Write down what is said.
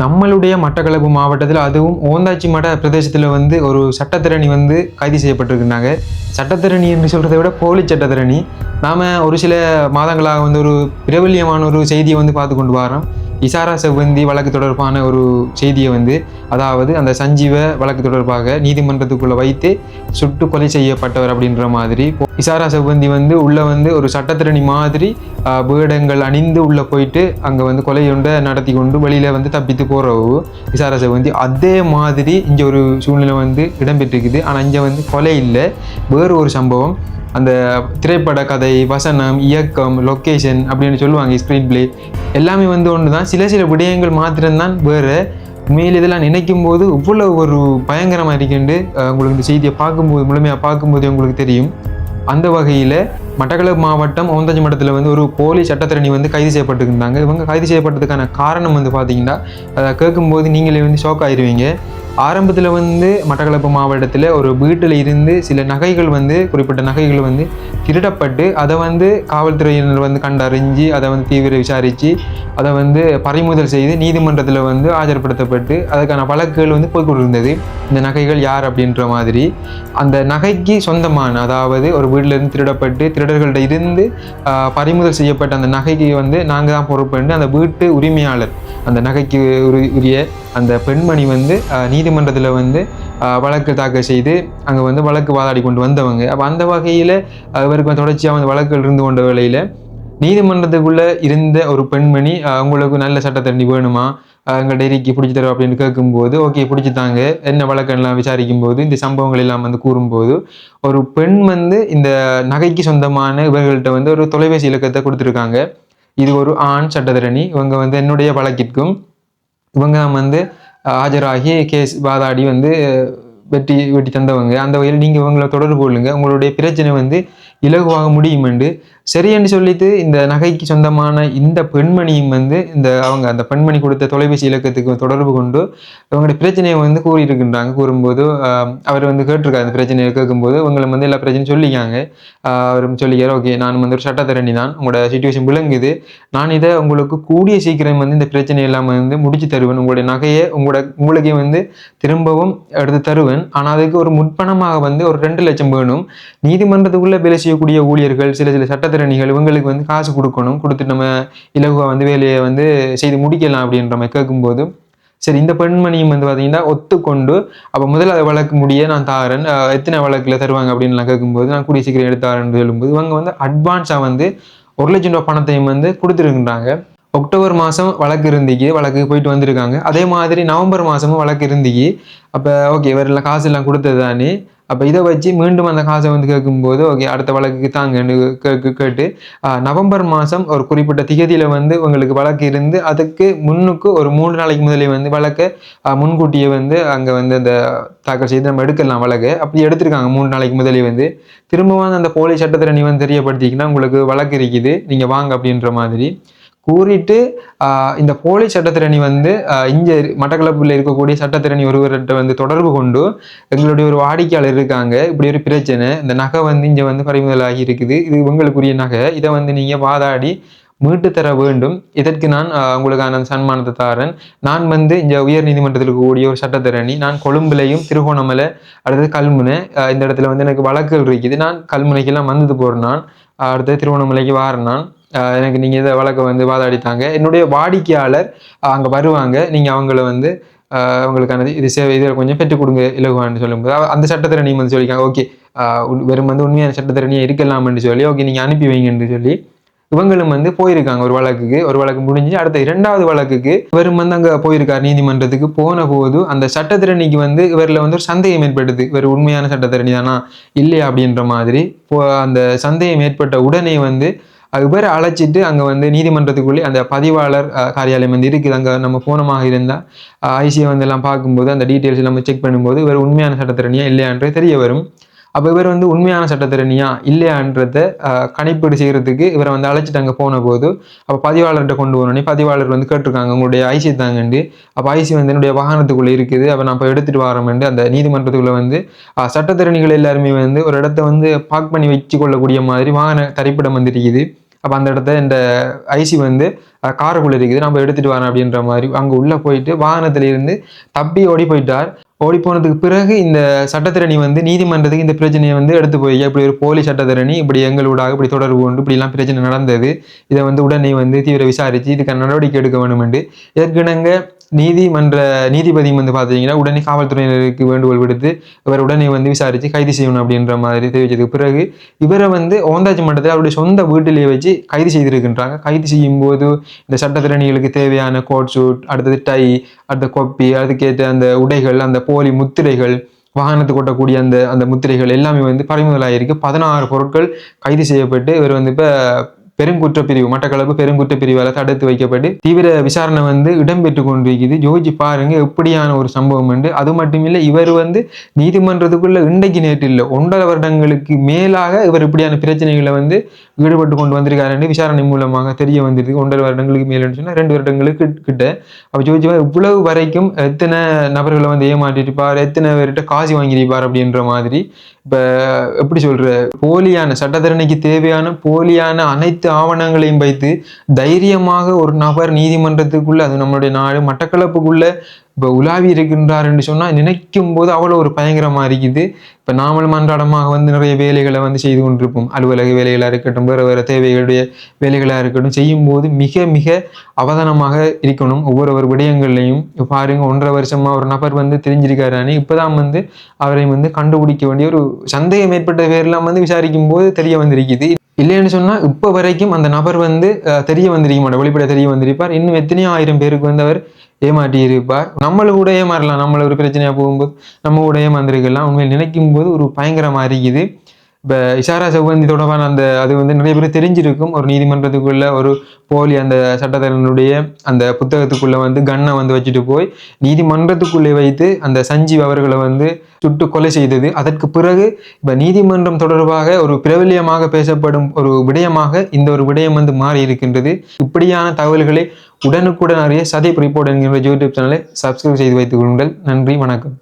நம்மளுடைய மட்டக்களப்பு மாவட்டத்தில் அதுவும் ஓந்தாச்சி மட பிரதேசத்தில் வந்து ஒரு சட்டத்திரணி வந்து கைது செய்யப்பட்டிருக்கிறாங்க. சட்டத்திரணி என்று சொல்கிறத விட போலி சட்டத்திரணி. நாம் ஒரு சில மாதங்களாக வந்து ஒரு பிரபல்யமான ஒரு செய்தியை வந்து பார்த்து கொண்டு வரோம் இசாரா செவ்வந்தி வழக்கு தொடர்பான ஒரு செய்தியை வந்து அதாவது அந்த சஞ்சீவ வழக்கு தொடர்பாக நீதிமன்றத்துக்குள்ளே வைத்து சுட்டு கொலை செய்யப்பட்டவர் அப்படின்ற மாதிரி இசாரா செவ்வந்தி வந்து உள்ளே வந்து ஒரு சட்டத்திரணி மாதிரி ஆஹ், வேடங்கள் அணிந்து உள்ளே போயிட்டு அங்கே வந்து கொலையுண்டை நடத்தி கொண்டு வெளியில் வந்து தப்பித்து போகிறவு இசாரா செவ்வந்தி. அதே மாதிரி இங்கே ஒரு சூழ்நிலை வந்து இடம்பெற்றிருக்குது. ஆனால் இங்கே வந்து கொலை இல்லை. வேறு ஒரு சம்பவம். அந்த திரைப்பட கதை வசனம் இயக்கம் லொக்கேஷன் அப்படின்னு சொல்லுவாங்க ஸ்க்ரீன் பிளே எல்லாமே வந்து ஒன்று தான் சில சில விடயங்கள் மாத்திரம்தான் வேறு. உண்மையில் இதெல்லாம் நினைக்கும் போது இவ்வளோ ஒரு பயங்கரமாக இருக்குண்டு உங்களுக்கு இந்த செய்தியை பார்க்கும்போது முழுமையாக பார்க்கும்போது உங்களுக்கு தெரியும். அந்த வகையில் மட்டக்களப்பு மாவட்டம் ஓந்தஞ்சி மட்டத்தில் வந்து ஒரு போலி சட்டத்திரணி வந்து கைது செய்யப்பட்டிருந்தாங்க. இவங்க கைது செய்யப்பட்டதுக்கான காரணம் வந்து பார்த்தீங்கன்னா அதை கேட்கும்போது நீங்களே வந்து ஷாக் ஆயிடுவீங்க ஆரம்பத்தில் வந்து மட்டக்களப்பு மாவட்டத்தில் ஒரு வீட்டில் இருந்து சில நகைகள் வந்து குறிப்பிட்ட நகைகள் வந்து திருடப்பட்டு அதை வந்து காவல்துறையினர் வந்து கண்டறிஞ்சு அதை வந்து தீவிர விசாரித்து அதை வந்து பறிமுதல் செய்து நீதிமன்றத்தில் வந்து ஆஜர்படுத்தப்பட்டு அதுக்கான வழக்குகள் வந்து போய்கொண்டிருந்தது இந்த நகைகள் யார் அப்படின்ற மாதிரி. அந்த நகைக்கு சொந்தமான அதாவது ஒரு வீட்டில இருந்து திருடப்பட்டு திருடர்கள்ட்ட இருந்து பறிமுதல் செய்யப்பட்ட அந்த நகைக்கு வந்து நாங்கள் தான் பொறுப்புண்டு அந்த வீட்டு உரிமையாளர் அந்த நகைக்கு உரி- உரிய அந்த பெண்மணி வந்து நீதிமன்றத்தில் வந்து வழக்கு தாக்கல் செய்து அங்கே வந்து வழக்கு வாதாடி கொண்டு வந்தவங்க. அப்போ அந்த வகையில் இவருக்கு தொடர்ச்சியாக வந்து வழக்குகள் இருந்து கொண்ட வேளையில் நீதிமன்றத்துக்குள்ளே இருந்த ஒரு பெண்மணி அவங்களுக்கு உங்களுக்கு நல்ல சட்டத்தண்டி வேணுமா? எங்கள் டைரிக்கு பிடிச்சி தரும் அப்படின்னு கேட்கும்போது ஓகே பிடிச்சி தாங்க என்ன வழக்கெல்லாம் விசாரிக்கும் போது இந்த சம்பவங்கள் எல்லாம் வந்து கூறும்போது ஒரு பெண் வந்து இந்த நகைக்கு சொந்தமான இவர்கள்ட்ட வந்து ஒரு தொலைபேசி இலக்கத்தை கொடுத்துருக்காங்க. இது ஒரு ஆண் சட்டத்திரணி. இவங்க வந்து என்னுடைய வழக்கிற்கும் இவங்க வந்து ஆஜராகி கேஸ் வாதாடி வந்து வெட்டி வெட்டி தந்தவங்க. அந்த வகையில் நீங்கள் இவங்களை தொடர்பு கொள்ளுங்கள் உங்களுடைய பிரச்சனை வந்து இலகுவாக முடியும் என்று சரி என்று சொல்லிட்டு இந்த நகைக்கு சொந்தமான இந்த பெண்மணியும் வந்து இந்த அவங்க அந்த பெண்மணி கொடுத்த தொலைபேசி இலக்கத்துக்கு தொடர்பு கொண்டு அவங்களுடைய பிரச்சனையை வந்து கூறியிருக்கின்றாங்க. கூறும்போது அவர் வந்து கேட்டிருக்காரு அந்த பிரச்சனையை கேட்கும்போது உங்களை வந்து எல்லா பிரச்சனையும் சொல்லிக்காங்க. அவரும் சொல்லிக்காரு ஓகே நான் வந்து ஒரு சட்டத்தரணி தான். உங்களோட சுச்சுவேஷன் விளங்குது. நான் இதை உங்களுக்கு கூடிய சீக்கிரம் வந்து இந்த பிரச்சனை எல்லாம் வந்து முடிச்சு தருவேன். உங்களுடைய நகையை உங்களோட உங்களுக்கே வந்து திரும்பவும் எடுத்து தருவேன். ஆனால் அதுக்கு ஒரு முற்பணமாக வந்து ஒரு ரெண்டு லட்சம் வேணும். நீதிமன்றத்துக்குள்ள வேலை செய்யக்கூடிய ஊழியர்கள் சில சில சட்டத்திறனிகள் இவங்களுக்கு வந்து காசு கொடுக்கணும். கொடுத்துட்டு நம்ம இலகுவாக வந்து வேலையை வந்து செய்து முடிக்கலாம் அப்படின்ற மாதிரி கேட்கும்போது சரி இந்த பெண்மணியும் வந்து பார்த்தீங்கன்னா ஒத்துக்கொண்டு அப்போ முதல்ல அதை வழக்கு முடிய நான் தாரேன் எத்தனை வழக்கில் தருவாங்க அப்படின்னுலாம் கேட்கும்போது நான் கூடிய சீக்கிரம் எடுத்தாரேன்னு சொல்லும்போது இவங்க வந்து அட்வான்ஸாக வந்து ஒரு லட்சம் ரூபாய் பணத்தையும் வந்து கொடுத்துருக்குறாங்க. அக்டோபர் மாதம் வழக்கு இருந்திக்கு வழக்கு போயிட்டு வந்திருக்காங்க. அதே மாதிரி நவம்பர் மாதமும் வழக்கு இருந்திக்கு அப்போ ஓகே இவரெல்லாம் காசு எல்லாம் கொடுத்தது தானே? அப்போ இதை வச்சு மீண்டும் அந்த காசை வந்து கேட்கும்போது ஓகே அடுத்த வழக்குக்கு தாங்கன்னு கேட்டு கேட்டு நவம்பர் மாதம் ஒரு குறிப்பிட்ட திகதியில் வந்து உங்களுக்கு வழக்கு இருந்து அதுக்கு முன்னுக்கு ஒரு மூன்று நாளைக்கு முதலே வந்து வழக்கை முன்கூட்டியே வந்து அங்கே வந்து அந்த தாக்கல் செய்து நம்ம எடுக்கலாம் வழக்கு. அப்படி எடுத்திருக்காங்க மூணு நாளைக்கு முதலே வந்து. திரும்பவும் அந்த போலீஸ் சட்டத்திரணி வந்து தெரியப்படுத்திக்கினா உங்களுக்கு வழக்கு இருக்குது நீங்கள் வாங்க அப்படின்ற மாதிரி. கூறிட்டு இந்த போலீஸ் சட்டத்திறணி வந்து இங்கே மட்டக்களப்பில் இருக்கக்கூடிய சட்டத்திறணி ஒருவர்கிட்ட வந்து தொடர்பு கொண்டு எங்களுடைய ஒரு வாடிக்கையாளர் இருக்காங்க. இப்படி ஒரு பிரச்சனை இந்த நகை வந்து இங்கே வந்து பறிமுதலாகி இருக்குது. இது உங்களுக்குரிய நகை. இதை வந்து நீங்கள் வாதாடி மீட்டு தர வேண்டும். இதற்கு நான் உங்களுக்கான அந்த சன்மானத்தை தாரன். நான் வந்து இந்த உயர் நீதிமன்றத்தில் இருக்கக்கூடிய ஒரு சட்டத்திறணி நான் கொழும்புலையும் திருகோணமலை அடுத்தது கல்முனை இந்த இடத்துல வந்து எனக்கு வழக்குகள் இருக்குது. நான் கல்முனைக்கெல்லாம் வந்தது போகிறேன் நான். அடுத்தது திருவண்ணாமலைக்கு வாரேன் நான். எனக்கு நீங்கள் இதை வழக்கை வந்து வாதாடித்தாங்க. என்னுடைய வாடிக்கையாளர் அங்கே வருவாங்க. நீங்கள் அவங்கள வந்து அவங்களுக்கான இது சேவை இதில் கொஞ்சம் பெற்றுக் கொடுங்க இலகுவான்னு சொல்லும்போது. அந்த சட்டத்திறனி வந்து சொல்லிக்காங்க ஓகே வெறும் வந்து உண்மையான சட்டத்திறனியாக இருக்கலாம்னு சொல்லி ஓகே நீங்கள் அனுப்பி வைங்கன்னு சொல்லி இவங்களும் வந்து போயிருக்காங்க ஒரு வழக்குக்கு. ஒரு வழக்கு முடிஞ்சு அடுத்த இரண்டாவது வழக்குக்கு இவரும் வந்து அங்கே போயிருக்கார் நீதிமன்றத்துக்கு. போன போது அந்த சட்டத்திறனிக்கு வந்து இவரில் வந்து ஒரு சந்தேகம் ஏற்பட்டது இவர் உண்மையான சட்டத்திறனி தானா இல்லையா அப்படின்ற மாதிரி. இப்போ அந்த சந்தேகம் ஏற்பட்ட உடனே வந்து இவரை அழைச்சிட்டு அங்கே வந்து நீதிமன்றத்துக்குள்ளே அந்த பதிவாளர் காரியாலயம் வந்து இருக்குது. அங்கே நம்ம போனமாக இருந்தால் ஐசியை வந்து எல்லாம் பார்க்கும்போது அந்த டீட்டெயில்ஸ் நம்ம செக் பண்ணும்போது இவர் உண்மையான சட்டத்திறனியா இல்லையான்றே தெரிய வரும். அப்போ இவர் வந்து உண்மையான சட்டத்திறனியா இல்லையான்றத கணிப்பீடு செய்கிறதுக்கு இவரை வந்து அழைச்சிட்டு அங்கே போன போது அப்போ பதிவாளர்கிட்ட கொண்டு போனோடனே பதிவாளர் வந்து கேட்டிருக்காங்க உங்களுடைய ஐசி தாங்கண்டு. அப்போ ஐசி வந்து என்னுடைய வாகனத்துக்குள்ளே இருக்குது அப்போ நான் இப்போ எடுத்துகிட்டு வரேன்ட்டு அந்த நீதிமன்றத்துக்குள்ளே வந்து சட்டத்திறனிகள் எல்லாருமே வந்து ஒரு இடத்த வந்து பார்க் பண்ணி வச்சு கொள்ளக்கூடிய மாதிரி வாகன தரிப்பிடம் வந்து இருக்குது அப்போ அந்த இடத்த இந்த ஐசி வந்து காருக்குள்ளே இருக்குது நம்ம எடுத்துகிட்டு வரேன் அப்படின்ற மாதிரி அங்கே உள்ளே போயிட்டு வாகனத்துல இருந்து தப்பி ஓடி போயிட்டார். ஓடி போனதுக்கு பிறகு இந்த சட்டத்திரணி வந்து நீதிமன்றத்துக்கு இந்த பிரச்சனையை வந்து எடுத்து போய் இப்படி ஒரு போலி சட்டத்திரணி இப்படி எங்களூடாக இப்படி தொடர்பு கொண்டு இப்படிலாம் பிரச்சனை நடந்தது. இதை வந்து உடனே வந்து தீவிர விசாரித்து இதுக்கான நடவடிக்கை எடுக்க வேண்டும் என்று ஏற்கனவே நீதிமன்ற நீதிபதி வந்து பார்த்தீங்கன்னா உடனே காவல்துறையினருக்கு வேண்டுகோள் விடுத்து இவர் உடனே வந்து விசாரித்து கைது செய்யணும் அப்படின்ற மாதிரி தெரிவித்ததுக்கு பிறகு இவரை வந்து ஓந்தாச்சி மட்டத்தில் அவருடைய சொந்த வீட்டிலேயே வச்சு கைது செய்திருக்கின்றாங்க. கைது செய்யும் போது இந்த சட்டத்திறனிகளுக்கு தேவையான கோட் சூட் அடுத்தது டை அடுத்த கொப்பி அதுக்கேற்ற அந்த உடைகள் அந்த போலி முத்திரைகள் வாகனத்துக்கு கொட்டக்கூடிய அந்த அந்த முத்திரைகள் எல்லாமே வந்து பறிமுதலாகிருக்கு பதினாறு பொருட்கள் கைது செய்யப்பட்டு இவர் வந்து இப்போ பெருங்குற்ற பிரிவு மட்டக்களப்பு பெருங்குற்ற பிரிவால் தடுத்து வைக்கப்பட்டு தீவிர விசாரணை வந்து இடம்பெற்று கொண்டிருக்குது. யோசிச்சு பாருங்க எப்படியான ஒரு சம்பவம் உண்டு அது மட்டும் இல்லை இவர் வந்து நீதிமன்றத்துக்குள்ள இன்றைக்கு நேற்று இல்லை ஒன்றரை வருடங்களுக்கு மேலாக இவர் இப்படியான பிரச்சனைகளை வந்து ஈடுபட்டு கொண்டு வந்திருக்காருன்னு விசாரணை மூலமாக தெரிய வந்திருக்கு ஒன்றரை வருடங்களுக்கு மேலேன்னு சொன்னால் ரெண்டு வருடங்களுக்கு கிட்ட. அப்போ ஜோதிச்சு இவ்வளவு வரைக்கும் எத்தனை நபர்களை வந்து ஏமாற்றிருப்பார் எத்தனை பேர்கிட்ட காசு வாங்கியிருப்பார் அப்படின்ற மாதிரி இப்போ எப்படி சொல்ற? போலியான சட்டத்தரணைக்கு தேவையான போலியான அனைத்து ஆவணங்களையும் வைத்து தைரியமாக ஒரு நபர் நீதிமன்றத்துக்குள்ள அது நம்மளுடைய நாடு மட்டக்களப்புக்குள்ள இப்போ உலாவி இருக்கின்றார் என்று சொன்னால் நினைக்கும் போது அவ்வளோ ஒரு பயங்கரமாக இருக்குது. இப்போ நாமளும் அன்றாடமாக வந்து நிறைய வேலைகளை வந்து செய்து கொண்டிருப்போம். அலுவலக வேலைகளாக இருக்கட்டும் வேறு வேறு தேவைகளுடைய வேலைகளாக இருக்கட்டும் செய்யும்போது மிக மிக அவதானமாக இருக்கணும். ஒவ்வொரு ஒரு விடயங்கள்லையும் பாருங்க ஒன்றரை வருஷமா ஒரு நபர் வந்து தெரிஞ்சிருக்காரு இப்போதான் வந்து அவரை வந்து கண்டுபிடிக்க வேண்டிய ஒரு சந்தேகம் ஏற்பட்ட பேர்லாம் வந்து விசாரிக்கும் போது தெரிய வந்திருக்குது. இல்லைன்னு சொன்னால் இப்போ வரைக்கும் அந்த நபர் வந்து தெரிய வந்திருக்க மாட்டார் வெளிப்பட தெரிய வந்திருப்பார். இன்னும் எத்தனையோ ஆயிரம் பேருக்கு வந்து அவர் ஏமாற்றி இருப்பார் நம்மளை கூட ஏமாறலாம். நம்மள ஒரு பிரச்சனையா போகும்போது நம்ம கூட ஏமாந்துருக்கலாம். உண்மையில் நினைக்கும் போது ஒரு பயங்கரமாக இருக்குது இப்போ இஷாரா செவ்வந்தி தொடர்பான அந்த அது வந்து நிறைய பேர் தெரிஞ்சிருக்கும். ஒரு நீதிமன்றத்துக்குள்ள ஒரு போலி அந்த சட்டத்தரனுடைய அந்த புத்தகத்துக்குள்ள வந்து கன்னை வந்து வச்சுட்டு போய் நீதிமன்றத்துக்குள்ளே வைத்து அந்த சஞ்சீவ் அவர்களை வந்து சுட்டு கொலை செய்தது. அதற்கு பிறகு இப்போ நீதிமன்றம் தொடர்பாக ஒரு பிரபல்யமாக பேசப்படும் ஒரு விடயமாக இந்த ஒரு விடயம் வந்து மாறி இருக்கின்றது. இப்படியான தகவல்களை உடனுக்குடன் அறிய சதீப் ரிப்போர்ட் என்கின்ற யூடியூப் சேனலை சப்ஸ்கிரைப் செய்து வைத்துக் கொள்ளுங்கள். நன்றி வணக்கம்.